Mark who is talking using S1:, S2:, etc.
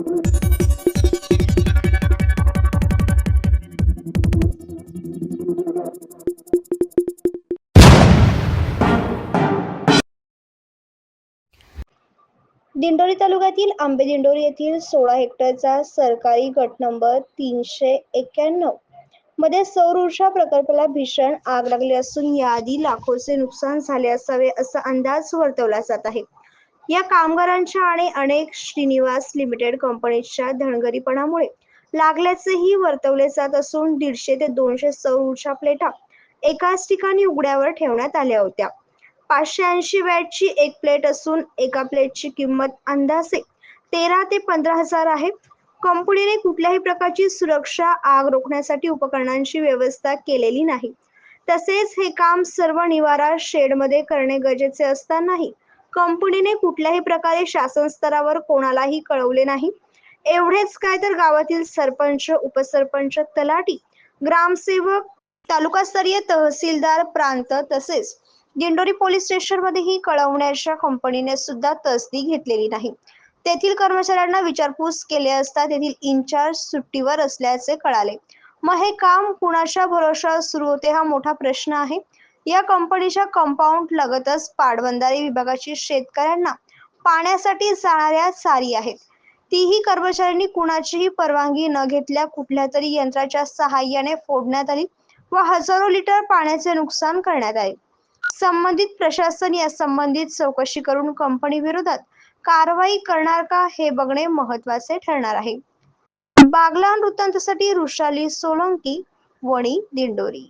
S1: दिंडोरी तालुक्यातील आंबेदिंडोरी येथील सोळा हेक्टरचा सरकारी गट नंबर तीनशे एक्क्याण्णवमध्ये सौर ऊर्जा प्रकल्पाला भीषण आग लागली असून याआधी लाखोचे नुकसान झाले असावे असा अंदाज वर्तवला जात आहे. या कामगारांच्या आणि अनेक श्रीनिवास लिमिटेड कंपनीच्या धनगरीपणामुळे लागल्याचेही वर्तवले जात असून दीडशे ते दोनशे सौर ऊर्जा प्लेटा एकाच ठिकाणी उघड्यावर ठेवण्यात आल्या होत्या. पाचशे ऐंशी वॅटची एक प्लेट असून एका प्लेटची किंमत अंदाजे तेरा ते पंधरा हजार आहे. कंपनीने कुठल्याही प्रकारची सुरक्षा आग रोखण्यासाठी उपकरणांची व्यवस्था केलेली नाही. तसेच हे काम सर्व निवारा शेडमध्ये करणे गरजेचे असतानाही कंपनीने कुठल्याही प्रकारे शासन स्तरावर कोणालाही कळवले नाही. एवढेच काय तर गावातील सरपंच उपसरपंच तलाठी ग्रामसेवक तालुकास्तरीय तहसीलदार प्रांत तसेच दिंडोरी पोलीस स्टेशनमध्येही कळवण्याच्या कंपनीने सुद्धा तसदी घेतलेली नाही. तेथील कर्मचाऱ्यांना विचारपूस केले असता तेथील इन्चार्ज सुट्टीवर असल्याचे कळाले. मग हे काम कुणाच्या भरोशावर सुरू होते हा मोठा प्रश्न आहे. या कंपनीच्या कंपाऊंड लगतच पाटबंधारे विभागाची शेतकऱ्यांना पाण्यासाठी जाणाऱ्या सारी आहेत. तीही कर्मचाऱ्यांनी कुणाचीही परवानगी न घेतल्या कुठल्या तरी यंत्राच्या सहाय्याने फोडण्यात आली व हजारो लिटर पाण्याचे नुकसान करण्यात आले. संबंधित प्रशासन या संबंधित चौकशी करून कंपनी विरोधात कारवाई करणार का हे बघणे महत्त्वाचे ठरणार आहे. बागला वृत्तांतासाठी रुशाली सोलंकी वणी दिंडोरी.